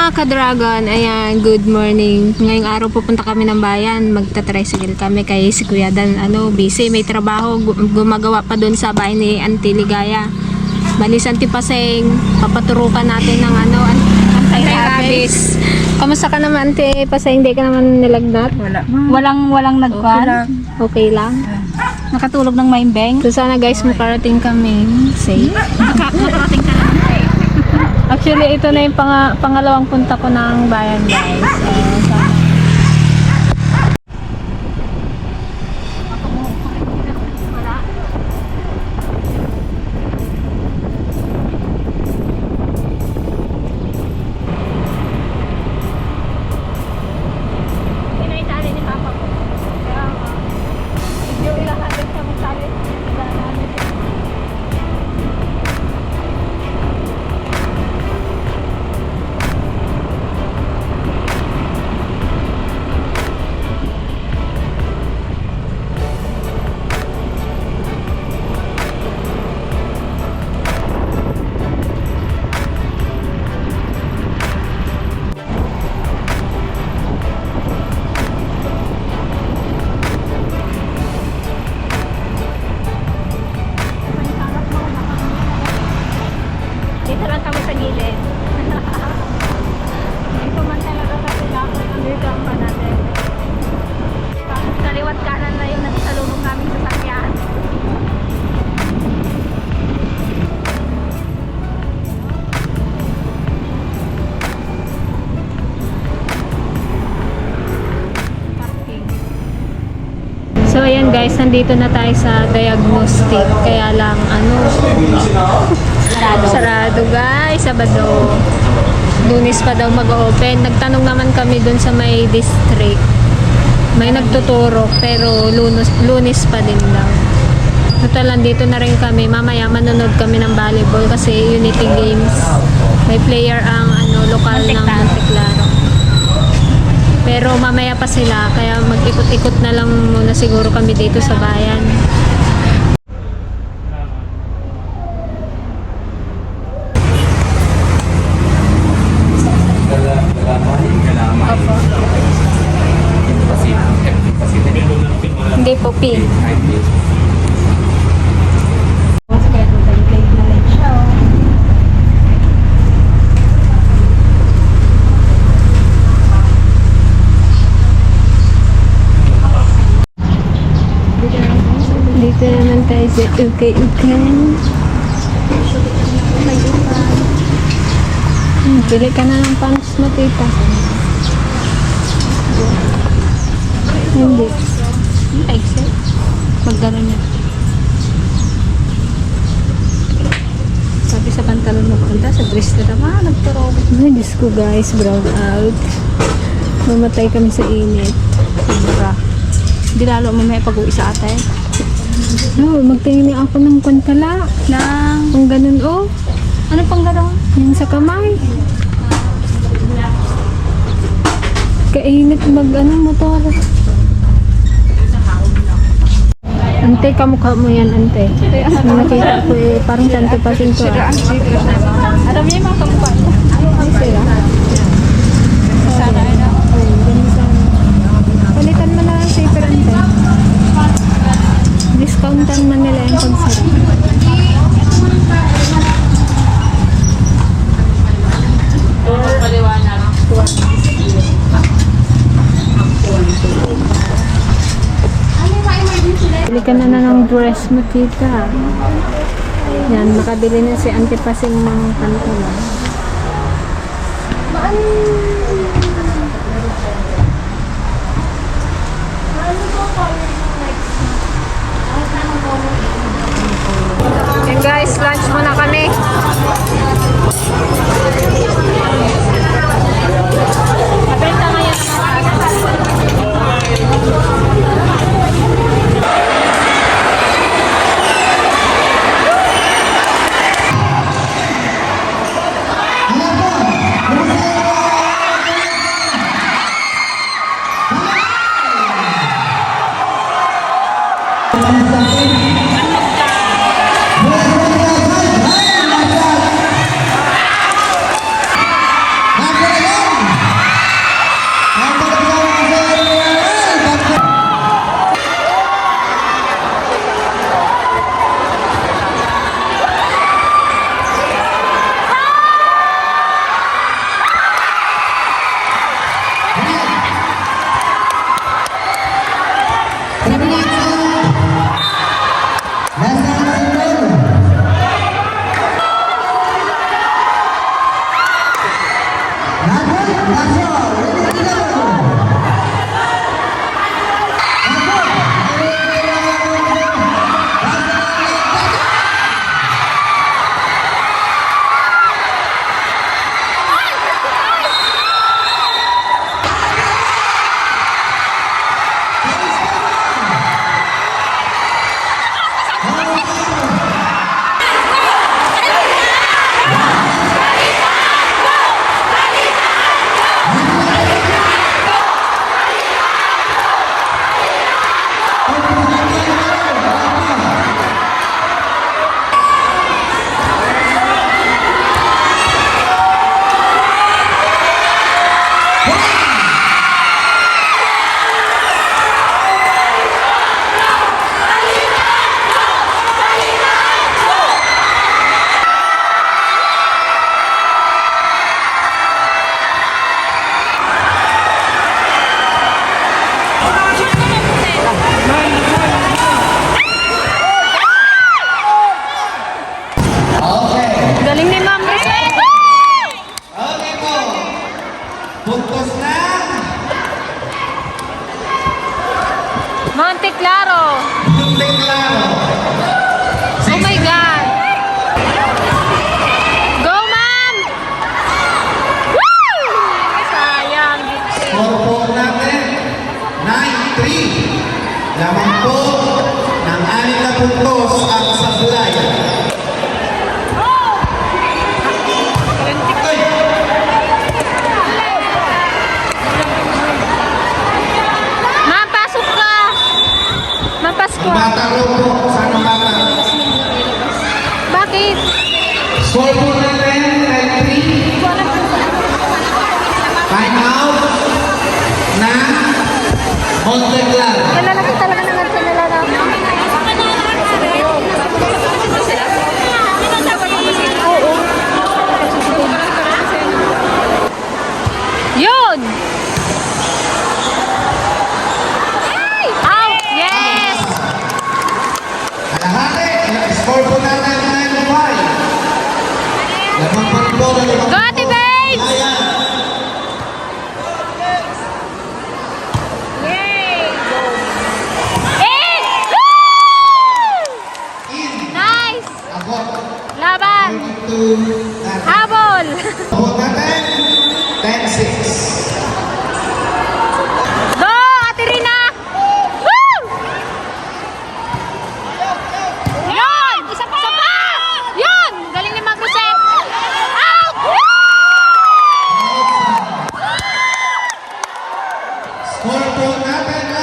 mga ka-dragon, ayan, good morning. Ngayong araw pupunta kami ng bayan, magta-tricycle kami kay si Kuya Dan, ano, busy, may trabaho, gu- gumagawa pa doon sa bahay ni Auntie Ligaya. Balis Auntie Paseng, papaturukan natin ng ano, an- anti-rabies. Kamusta ka naman, Auntie Paseng? Hindi ka naman nilagnat? Wala. Walang walang nagkuhan. Okay lang. Nakatulog ng maimbeng. So sana guys, makarating kami safe. Nakarating ka na. Actually, ito na yung panga- pangalawang punta ko ng bayan, guys. So, nandito na tayo sa diagnostic. Kaya lang ano, Sarado. Sarado guys, Sabado. Lunis pa daw mag-open. Nagtanong naman kami dun sa may district. May nagtuturo pero lunes, lunis pa din daw. Total, dito na rin kami. Mamaya manonood kami ng volleyball kasi Unity Games. May player ang ano lokal ng Monteclaro. Pero mamaya pa sila kaya mag-ikot-ikot na lang muna siguro kami dito sa bayan. Dito naman tayo sa ukay-ukay. Hmm, pili ka na ng pants mo, tita. Hindi. Pag gano'n niya. Sabi sa pantalon mo punta, sa dress na naman, nagturo. Ay, Diyos ko guys, brown out. Mamatay kami sa init. Sobra. Hindi lalo mamaya pag-uwi sa ate. No, magtingin ako ng pantala. Nang, Kung ganun, oh. ano pang gano'n? Yung sa kamay. Kainit mag, ano, motor. Ante, kamukha mo yan, ante. Nakita ko eh, parang santo pa sinto. Ah. Alam niya yung mga kamukha niya. Sila. Sana, ano? Ayun, ganun sana. Palitan mo na lang safer, ante. Discountan man nila yung pagsara. Bili ka na na tita. Yan, makabili na si Auntie Pasing ng pantalon. Yan guys, lunch muna kami. Mabenta ngayon ang mga For to matter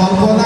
Qual, qual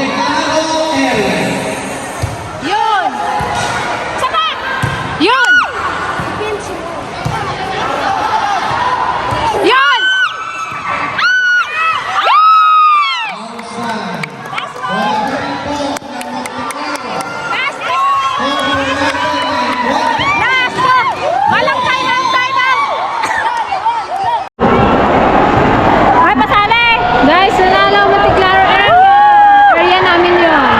Monte Claro area. Yun! Isa pa! Yun! Yun! Outside. Ball po ng Monte Claro. Last two! Score po natin ay 20. Last two! Walang time out, time out! Ay, pasali! Guys, nanalo Matiklaro area! Area namin yun.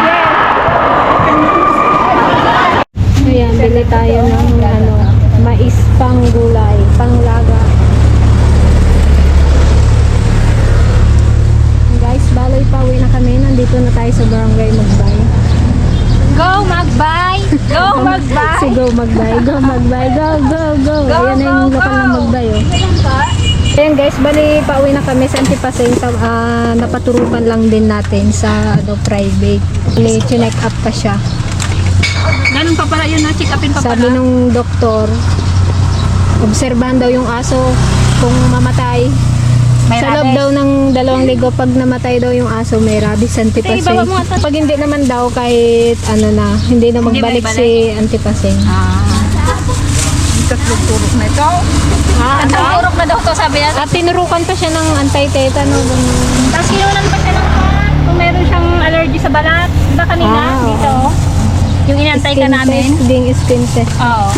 Ayan, bili tayo ng ano, mais pang gulay, panglaga. Guys, baloy pa uwi na kami. Nandito na tayo sa barangay Magbay. Go, magbay! Go, magbay! Si Go Magbay. Go Magbay. Go, go, go. Go, Ayan na yung go, lokal ng go. Magbay. Oh. Ayan guys, bali pauwi na kami sa Antipaseng. Uh, napaturukan lang din natin sa ano, private. Bali, chinek up pa siya. Ganun pa pala yun, no? check upin pa Sabi pala. nung doktor, obserbahan daw yung aso kung mamatay. May sa loob daw ng dalawang linggo, pag namatay daw yung aso, may rabies antipasing. to. Pag hindi naman daw, kahit ano na, hindi na Hindi magbalik may si antipasing. Ah. Tatlong turok na ito. Ah, Ang turok na daw to, sabi niya. At tinurukan pa siya ng anti-tetano. ganun. Tapos kinunan pa siya ng pan. Kung meron siyang allergy sa balat. Diba kanina? Ah, oo. dito. Yung inantay ka Skin namin. test, ding skin test. Oo.